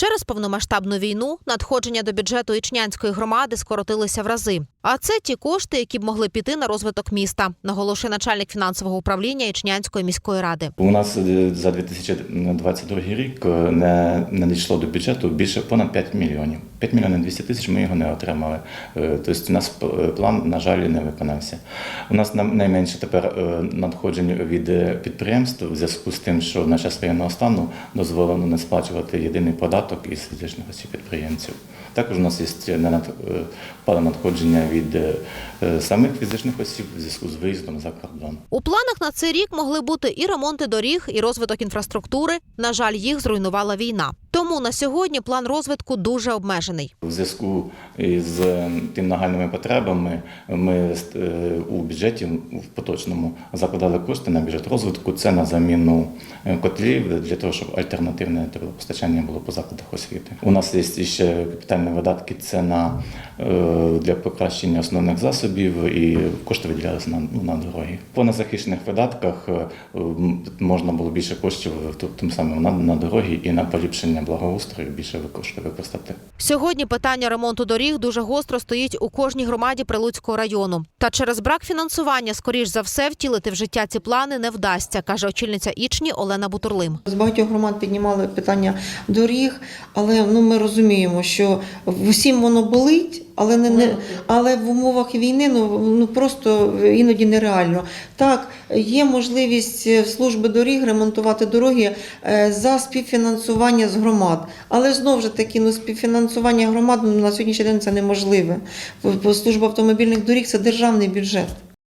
Через повномасштабну війну надходження до бюджету Ічнянської громади скоротилися в рази. А це ті кошти, які б могли піти на розвиток міста, наголошує начальник фінансового управління Ічнянської міської ради. У нас е, за 2022 рік е, не надійшло до бюджету більше понад 5 мільйонів. 5 мільйонів 200 тисяч ми його не отримали. Е, Тобто у нас план, на жаль, не виконався. У нас найменше тепер надходжень від підприємств в зв'язку з тим, що на час воєнного стану дозволено не сплачувати єдиний податок із фізичних осіб підприємців. Також у нас є не е, впали надходження від е, самих фізичних осіб в зв'язку з виїздом за кордон. У планах на цей рік могли бути і ремонти доріг, і розвиток інфраструктури. На жаль, їх зруйнувала війна. Тому на сьогодні план розвитку дуже обмежений. В зв'язку із е, тим нагальними потребами ми е, у бюджеті в поточному закладали кошти на бюджет розвитку. Це на заміну е, котлів для того, щоб альтернативне теплопостачання було по закладах освіти. У нас є ще капітальні видатки. Це на для покращення основних засобів і кошти виділялися на, ну, на дороги. По незахищених видатках можна було більше коштів тим самим на, на дороги і на поліпшення благоустрою більше коштів використати. Сьогодні питання ремонту доріг дуже гостро стоїть у кожній громаді Прилуцького району. Та через брак фінансування, скоріш за все, втілити в життя ці плани не вдасться, каже очільниця Ічні Олена Бутурлим. З багатьох громад піднімали питання доріг, але ну ми розуміємо, що всім воно болить, але не, не але в умовах війни ну, ну просто іноді нереально. Так, є можливість е, служби доріг ремонтувати дороги е, за співфінансування з громад, але знову ж таки ну, співфінансування громад ну, на сьогоднішній день це неможливе. Служба автомобільних доріг це державний бюджет.